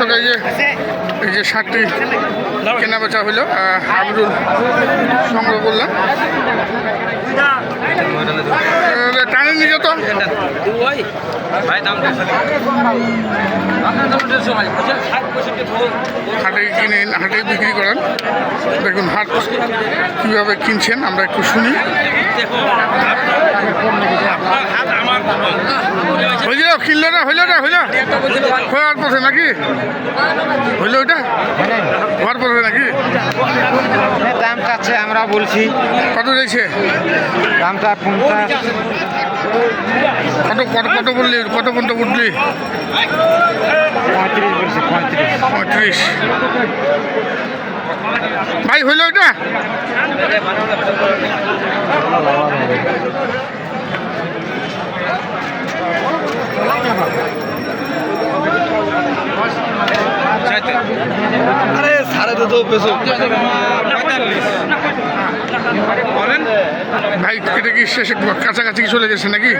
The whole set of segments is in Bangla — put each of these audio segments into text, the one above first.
দর্শক এই যে এই যে শার্টটি কেনা বেচা হইল আবরুল সংগ্রহ করলাম নিয়ে হাটে কিনে হাটে বিক্রি করেন? দেখুন হাট কীভাবে কিনছেন আমরা একটু শুনি। হইল কিনলো না হইল না হইল? হওয়ার পথে নাকি? হইল ওইটা? হওয়ার পথে নাকি? দাম চাচ্ছে আমরা বলছি। কত রয়েছে দামটা পঞ্চাশ কত কত কত বললি কত পর্যন্ত উঠলি? পঁয়ত্রিশ। ভাই হইল ওইটা আরে সাড়ে তো পেছো। ভাই এটা কি শেষে কাছাকাছি চলে গেছে নাকি?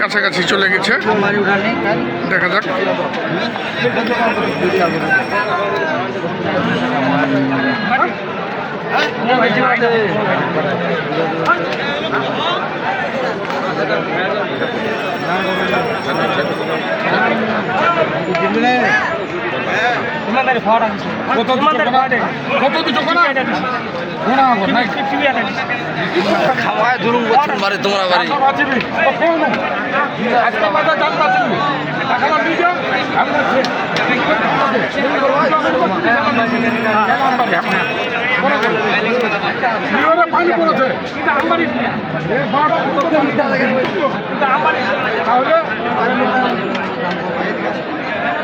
কাছাকাছি চলে গেছে। দেখা যাক। কত দুটো কোনা খাওয়ায় ধরুন বছর বাড়ি তোমরা বাড়ি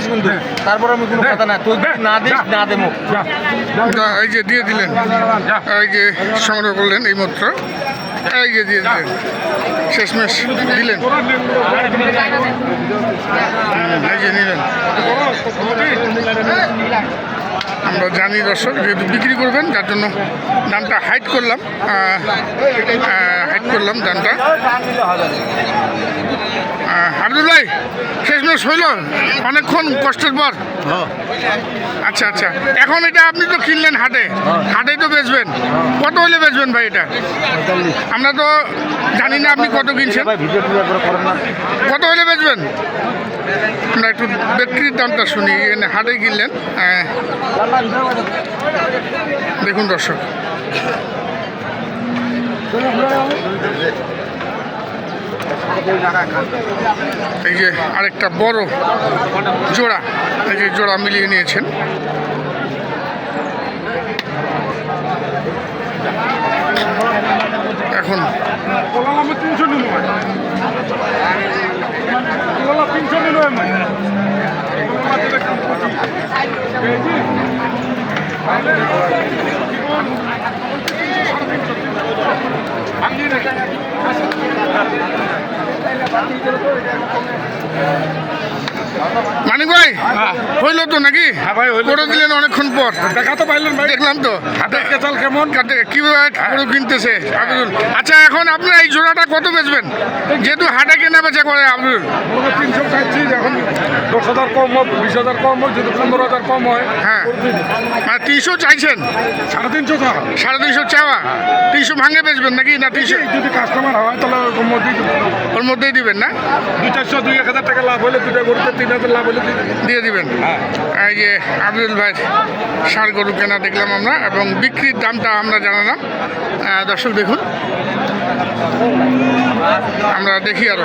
কিন্তু তারপর আমি কোনো কথা না তুই না দিস না দেবো। এই যে দিয়ে দিলেন। এই যে সংগ্রহ করলেন এই মাত্র এই যে দিয়ে দিলেন। শেষমেশ দিলেন। আমরা জানি দর্শক, যেহেতু বিক্রি করবেন, যার জন্য দামটা হাইট করলাম হাইট করলাম দামটা। আহ, আব্দুল ভাই শেষমেশ হইল অনেকক্ষণ কষ্টের পর। আচ্ছা আচ্ছা। এখন এটা আপনি তো কিনলেন হাটে। হাটেই তো বেচবেন। কত হলে বেচবেন ভাই এটা? আমরা তো জানি না আপনি কত কিনছেন। কত হলে বেচবেন? আমরা একটু বিক্রির দামটা শুনি। এখানে হাটে কিনলেন। আহ, দেখুন দর্শক। এই যে আরেকটা বড় জোড়া এই যে জোড়া মিলিয়ে নিয়েছেন। এখন মানিক ভাই হইল তো নাকি? করে দিলেন অনেকক্ষণ পর। দেখা তো পাইলেন ভাই। দেখলাম তো। হাতে চাল কেমন? কীভাবে গরু কিনতেছে আব্দুল। আচ্ছা এখন আপনার এই জোড়াটা কত বেচবেন? যেহেতু হাটে কেনা বেচা করে আব্দুল। তিনশো খাচ্ছি এখন। দশ হাজার কম হোক বিশ হাজার কম হোক যদি পনেরো হাজার কম হয় হ্যাঁ। মানে তিনশো চাইছেন? সাড়ে তিনশো টাকা সাড়ে তিনশো চাওয়া? তিনশো ভাঙে বেচবেন নাকি? না তিনশো যদি কাস্টমার হয় তাহলে ওর মধ্যেই। ওর মধ্যেই দিবেন না? দুই চারশো দুই এক হাজার টাকা লাভ হলে দুটা গরুতে তিন হাজার লাভ হলে দিয়ে দেবো। দিয়ে দিবেন? এই যে আব্দুল ভাই ষাড় গরু কেনা দেখলাম আমরা এবং বিক্রির দামটা আমরা জানালাম। দর্শক দেখুন। আমরা দেখি আরও।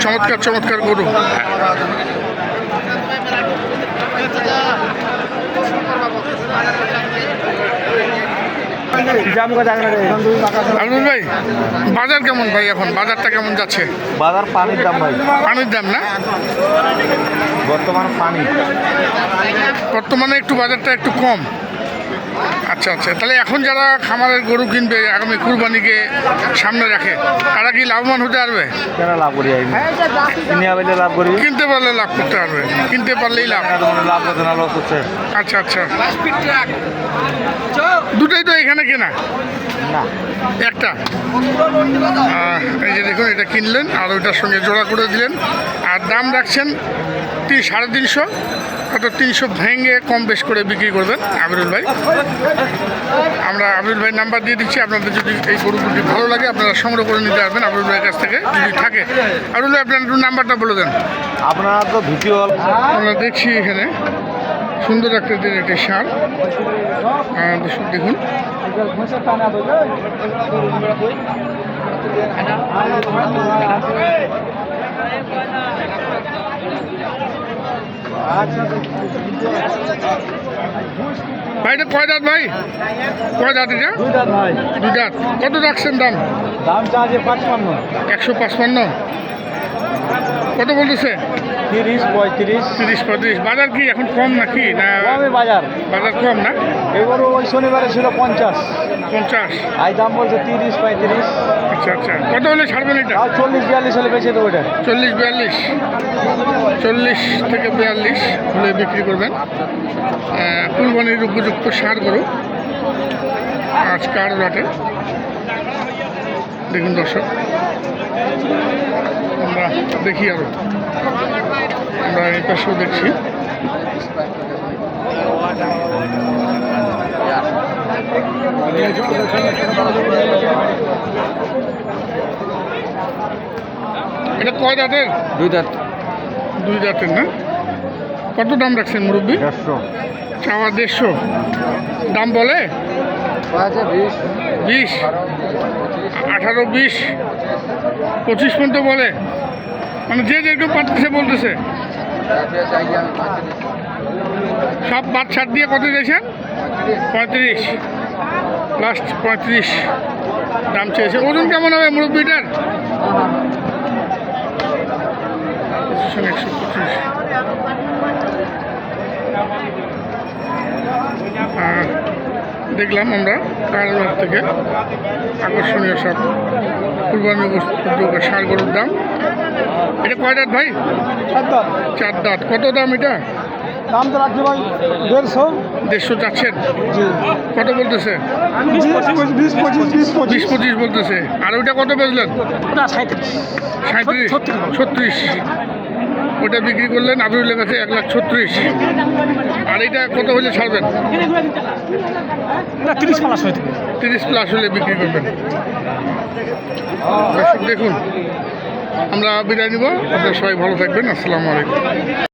চমৎকার চমৎকার গরু। ভাই বাজার কেমন ভাই এখন? বাজারটা কেমন যাচ্ছে? বাজার পানির দাম ভাই। পানির দাম না? বর্তমান পানি। বর্তমানে একটু বাজারটা একটু কম। আচ্ছা আচ্ছা তাহলে এখন যারা খামারের গরু কিনবে আগামী কুরবানিকে সামনে রাখে তারা কি লাভবান হতে পারবে? কেন লাভ করি লাভ করি। কিনতে পারলে লাভ করতে পারবে। কিনতে পারলেই লাভ। লাভ না লস হচ্ছে আচ্ছা আচ্ছা। দুটোই তো এখানে কেনা? না। একটা? এই যে দেখুন এটা কিনলেন আর ওইটার সঙ্গে জোড়া করে দিলেন। আর দাম রাখছেন তিন সাড়ে তিনশো। কত তিনশো ভেঙে কম বেশ করে বিক্রি করবেন আবিরুল ভাই। আমরা আবিরুল ভাই নাম্বার দিয়ে দিচ্ছি আপনাদের যদি এই গরু দুটি ভালো লাগে আপনারা সংগ্রহ করে নিতে পারবেন আবিরুল ভাইয়ের কাছ থেকে যদি থাকে। আবিরুল ভাই আপনার একটু নাম্বারটা বলে দেন। আপনারা তো ভিডিও আমরা দেখছি এখানে সুন্দর একটি সার। আহ, দর্শক দেখুন। ভাই এটা কয় দাঁত ভাই? কয় দাঁত এটা? দুই দাঁত কত রাখছেন দাম? দাম চার্জে পাঁচপান্ন। একশো পাঁচপান্ন? কত বলতেছে? তিরিশ পঁয়ত্রিশ। তিরিশ পঁয়ত্রিশ। বাজার কি এখন কম নাকি? না কমে বাজার। বাজার কম না? এবারও ওই শনিবারে ছিল পঞ্চাশ। পঞ্চাশ। আজ দাম বলছে তিরিশ পঁয়ত্রিশ। আচ্ছা আচ্ছা। কত হলে ছাড়বেন এটা? চল্লিশ বিয়াল্লিশ হলে বেঁচে দেবো এটা। চল্লিশ বিয়াল্লিশ। চল্লিশ থেকে বিয়াল্লিশ হলে বিক্রি করবেন। আহ, কুরবানির উপযুক্ত সার গরু। আজকার রাতে দেখুন দর্শক। দেখি আরও। আমরা এই পাশেও দেখছি। এটা কয় দাঁতের? দুই দাঁত। দুই দাঁতের না? কত দাম রাখছেন মুরব্বী? দেড়শো। চাওয়া দেড়শো। দাম বলে? বিশ। আঠারো বিশ। পঁচিশ পর্যন্ত বলে? মানে যে যে যেরকম পারতেছে বলতেছে। সব ছাড় দিয়ে কত দিয়েছেন পঁয়ত্রিশ। লাস্ট পঁয়ত্রিশ। দাম চেয়েছে। ওজন কেমন হবে মুরব্বিটার? একশো পঁচিশ। আহ, দেখলাম আমরা কারাগার থেকে। আকর্ষণীয় সব। কুরবানি উপযোগী সার গরুর দাম। এটা কয় দাঁত ভাই? চার দাঁত। কত দাম এটা? দাম তো রাখছি ভাই দেড়শো। দেড়শো চাচ্ছেন? কত বলতেছে? বিশ পঁচিশ বলতেছে। আর ওইটা কত বেচলেন? সাঁত্রিশ ছত্রিশ। ওটা বিক্রি করলেন আবিরুলের কাছে এক লাখ ছত্রিশ। আর এটা কত হলে ছাড়বেন? তিরিশ প্লাস হলে বিক্রি করবেন। দেখুন আমরা বিদায় নিব। আপনারা সবাই ভালো থাকবেন। আসসালামু আলাইকুম।